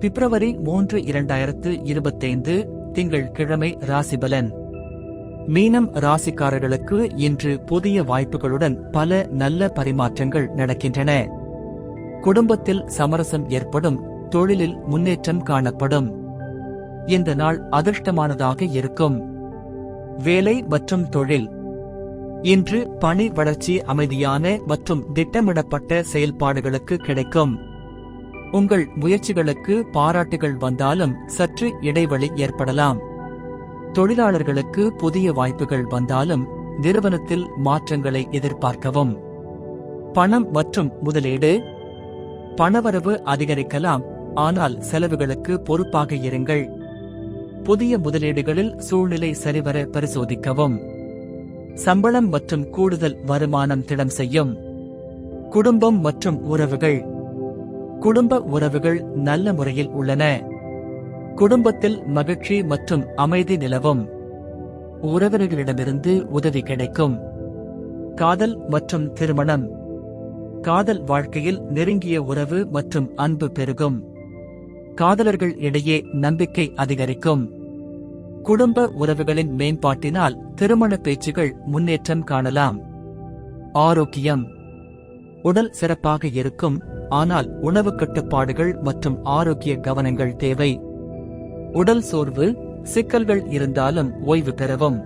பிப்ரவரி மூன்று இரண்டாயிரத்து இருபத்தைந்து திங்கள் கிழமை ராசிபலன் மீனம் ராசிக்காரர்களுக்கு இன்று புதிய வாய்ப்புகளுடன் பல நல்ல பரிமாற்றங்கள் நடக்கின்றன. குடும்பத்தில் சமரசம் ஏற்படும் தொழிலில் முன்னேற்றம் காணப்படும். இந்த நாள் அதிர்ஷ்டமானதாக இருக்கும். வேலை மற்றும் தொழில். இன்று பணி வளர்ச்சி அமைதியான மற்றும் திட்டமிடப்பட்ட செயல்பாடுகளுக்கு கிடைக்கும். உங்கள் முயற்சிகளுக்கு பாராட்டுகள் வந்தாலும் சற்று இடைவெளி ஏற்படலாம். தொழிலாளர்களுக்கு புதிய வாய்ப்புகள் வந்தாலும் நிறுவனத்தில் மாற்றங்களை எதிர்பார்க்கவும். பணம் மற்றும் முதலீடு. பணவரவு அதிகரிக்கலாம் ஆனால் செலவுகளுக்கு பொறுப்பாக இருங்கள். புதிய முதலீடுகளில் சூழ்நிலை சரிவர பரிசோதிக்கவும். சம்பளம் மற்றும் கூடுதல் வருமானம் திடம் செய்யும். குடும்பம் மற்றும் உறவுகள். குடும்ப உறவுகள் நல்ல முறையில் உள்ளன. குடும்பத்தில் மகிழ்ச்சி மற்றும் அமைதி நிலவும். உறவினர்களிடமிருந்து உதவி கிடைக்கும். காதல் மற்றும் திருமணம். காதல் வாழ்க்கையில் நெருங்கிய உறவு மற்றும் அன்பு பெருகும். காதலர்கள் இடையே நம்பிக்கை அதிகரிக்கும். குடும்ப உறவுகளின் மேம்பாட்டினால் திருமண பேச்சுகள் முன்னேற்றம் காணலாம். ஆரோக்கியம். உடல் சிறப்பாக இருக்கும். ஆனால் உணவு கட்டுப்பாடுகள் மற்றும் ஆரோக்கிய கவனங்கள் தேவை. உடல் சோர்வு சிக்கல்கள் இருந்தாலும் ஓய்வு பெறவும்.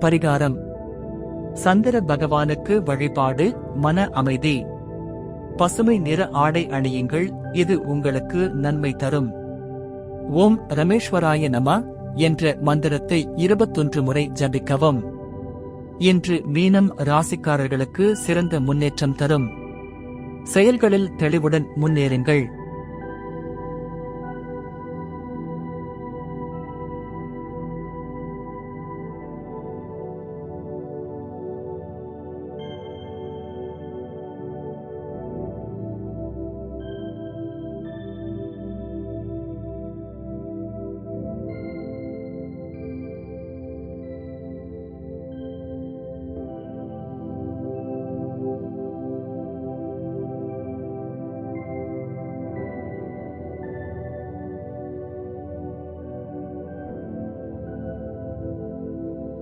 பரிகாரம். சந்திர பகவானுக்கு வழிபாடு மன அமைதி. பசுமை நிற ஆடை அணியுங்கள் இது உங்களுக்கு நன்மை தரும். ஓம் ரமேஸ்வராய நம என்ற மந்திரத்தை இருபத்தொன்று முறை ஜபிக்கவும். இன்று மீனம் ராசிக்காரர்களுக்கு சிறந்த முன்னேற்றம் தரும். செயல்களில் தெளிவுடன் முன்னேறுங்கள்.